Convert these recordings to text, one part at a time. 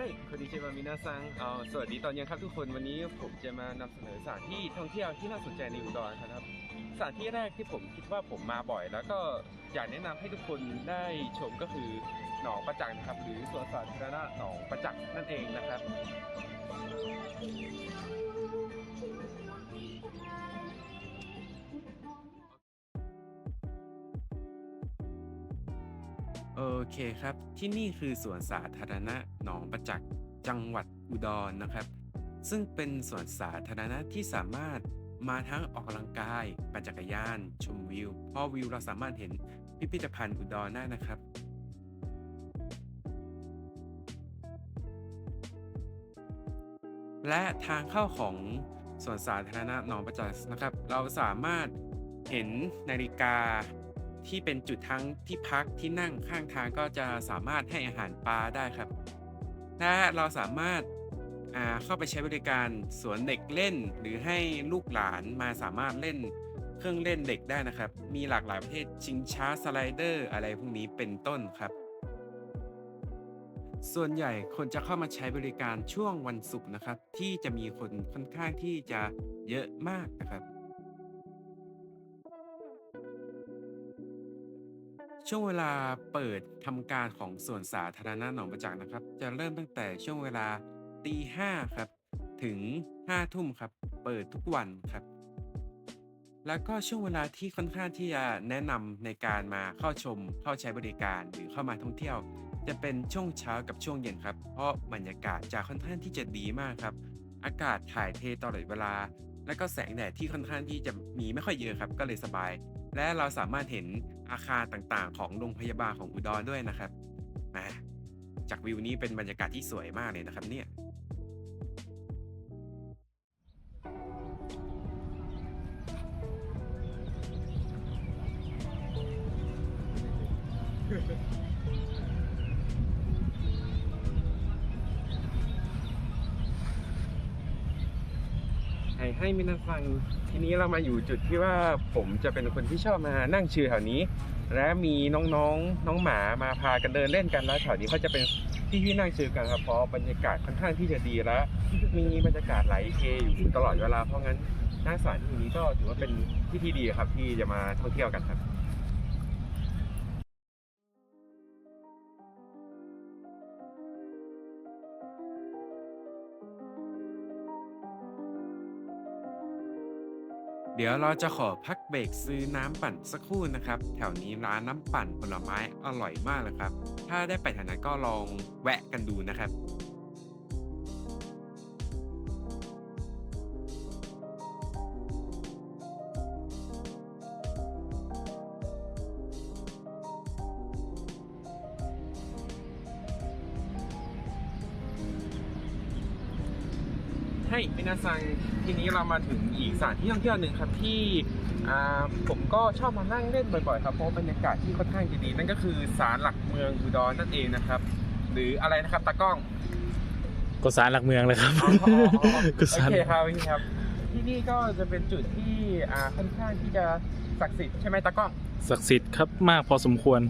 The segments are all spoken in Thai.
ช่คนดีเชมามินาซังเอาสวัสดีตอนเย็นครับทุกคนวันนี้ผมจะมานำเสนอสถานที่ท่องเที่ยวที่น่าสนใจในอุดรครับสถานที่แรกที่ผมคิดว่าผมมาบ่อย แล้วก็อยากแนะนำให้ทุกคนได้ชมก็คือหนองประจักษ์นะครับ หรือสวนสาธารณะหนองประจักษ์นั่นเองนะครับ โอเคครับ ที่นี่คือสวนสาธารณะหนองประจักษ์จังหวัดอุดรนะครับ ซึ่งเป็นสวนสาธารณะที่สามารถมาทั้งออกกำลังกายปั่นจักรยาน ชมวิวเพราะวิวเราสามารถเห็นพิพิธภัณฑ์อุดรได้นะครับ และทางเข้าของสวนสาธารณะหนองประจักษ์นะครับ เราสามารถเห็นนาฬิกา ที่เป็นจุดทั้งที่พักที่นั่งข้างทางก็จะสามารถให้อาหารปลาได้ครับและเราสามารถาเข้าไปใช้บริการสวนเด็กเล่น หรือให้ลูกหลานมาสามารถเล่นเครื่องเล่นเด็กได้นะครับ มีหลากหลายประเภทชิงช้าสไลเดอร์อะไรพวกนี้เป็นต้นครับ ส่วนใหญ่คนจะเข้ามาใช้บริการช่วงวันศุกร์นะครับ ที่จะมีคนค่อนข้างที่จะเยอะมากนะครับ ช่วงเวลาเปิดทำการของสวนสาธารณะหนองประจักษ์นะครับ จะเริ่มตั้งแต่ช่วงเวลาตีห้าครับ ถึงห้าทุ่มครับ เปิดทุกวันครับ แล้วก็ช่วงเวลาที่ค่อนข้างที่จะแนะนำในการมาเข้าชม เข้าใช้บริการหรือเข้ามาท่องเที่ยว จะเป็นช่วงเช้ากับช่วงเย็นครับ เพราะบรรยากาศจะค่อนข้างที่จะดีมากครับ อากาศถ่ายเทตลอดเวลา และก็แสงแดดที่ค่อนข้างที่จะมีไม่ค่อยเยอะครับ ก็เลยสบาย และเราสามารถเห็นอาคารต่างๆ ของโรงพยาบาลของอุดรด้วยนะครับมาจากวิวนี้เป็นบรรยากาศที่สวยมากเลยนะครับเนี่ย ให้ให้มินาฟัง ทีนี้เรามาอยู่จุดที่ว่าผมจะเป็นคนที่ชอบมานั่งชิลแถวนี้ และมีน้องๆน้องหมามาพากันเดินเล่นกันแล้วแถวนี้เขาจะเป็นที่ที่นั่งชิลกันครับเพราะบรรยากาศค่อนข้างที่จะดีและมีบรรยากาศไหลเทอยู่ตลอดเวลาเพราะงั้นหน้าสถานที่นี้ก็ถือว่าเป็นที่ที่ดีครับที่จะมาท่องเที่ยวกันครับ เดี๋ยวเราจะขอพักเบรกซื้อน้ำปั่นสักครู่นะครับ แถวนี้ร้านน้ำปั่นผลไม้อร่อยมากเลยครับ ถ้าได้ไปแถวนั้นก็ลองแวะกันดูนะครับ ให้มินาซังทีนี้เรามาถึงอีกสถานที่ท่องเที่ยวหนึ่งครับที่อ่าผมก็ชอบมานั่งเล่นบ่อยๆครับเพราะบรรยากาศที่ค่อนข้างจะดีนั่นก็คือศาลหลักเมืองอุดรนั่นเองนะครับ หรืออะไรนะครับตากล้องก็สารหลักเมืองเลยครับอ๋ออ๋ออ๋อก็โอสารเคครับโอเคครับ ที่นี่ก็จะเป็นจุดที่อ่าค่อนข้างที่จะศักดิ์สิทธิ์ใช่ไหมตากล้องศักดิ์สิทธิ์ครับมากพอสมควร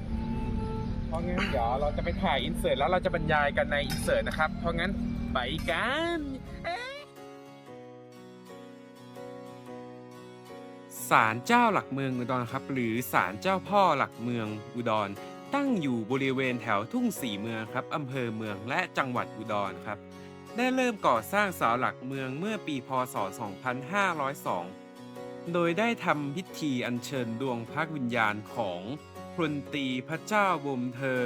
เพราะงั้นเดี๋ยวเราจะไปถ่ายอินเสิร์ตแล้วเราจะบรรยายกันในอินเสิร์ตนะครับเพราะงั้นไปกัน ศาลเจ้าหลักเมืองอุดรครับ หรือศาลเจ้าพ่อหลักเมืองอุดร ตั้งอยู่บริเวณแถวทุ่งสีเมืองครับอำเภอเมืองและจังหวัดอุดรครับ ได้เริ่มก่อสร้างเสาหลักเมืองเมื่อปีพศ 2502 โดยได้ทำพิธีอัญเชิญดวงพระวิญญาณของพลตีพระเจ้าบมเธอ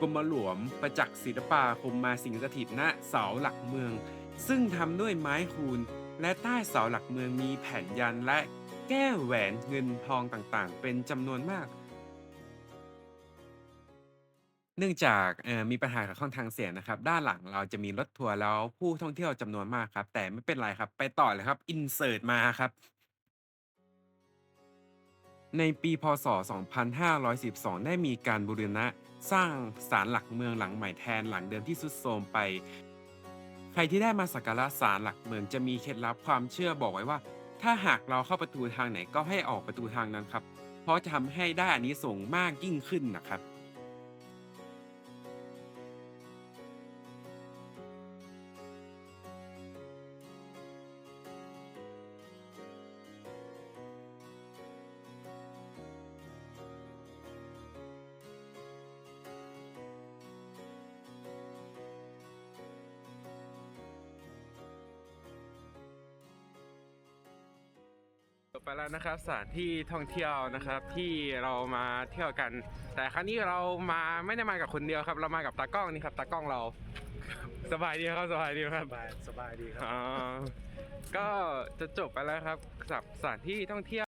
กรมหลวมประจักษ์ศิลปาคมมาสิงสถิตณเสาหลักเมือง ซึ่งทำด้วยไม้คูนและใต้เสาหลักเมืองมีแผ่นยันและ แก้วแหวนเงินทองต่างๆ เป็นจำนวนมาก เนื่องจากเอ่อมีปัญหากับข้องทางเสียงนะครับ ด้านหลังเราจะมีรถทัวร์แล้วผู้ท่องเที่ยวจำนวนมากครับ แต่ไม่เป็นไรครับ ไปต่อเลยครับ อินเสิร์ตมาครับ ในปีพศ 2512 ได้มีการบูรณะสร้างศาลหลักเมืองหลังใหม่แทนหลังเดิมที่ทรุดโทรมไป ใครที่ได้มาสักการะศาลหลักเมืองจะมีเคล็ดลับความเชื่อบอกไว้ว่า ถ้าหากเราเข้าประตูทางไหนก็ให้ออกประตูทางนั้นครับ เพราะจะทำให้ได้อานิสงส์มากยิ่งขึ้นนะครับ ไปแล้วนะครับสถานที่ท่องเที่ยวนะครับ ที่เรามาเที่ยวกัน แต่ครั้งนี้เรามาไม่ได้มากับคนเดียวครับ เรามากับตากล้องนี่ครับตากล้องเรา สบายดีครับสบายดีครับสบายสบายดีครับ อ่าก็จะจบไปแล้วครับสำหรับสถานที่ท่องเที่ยว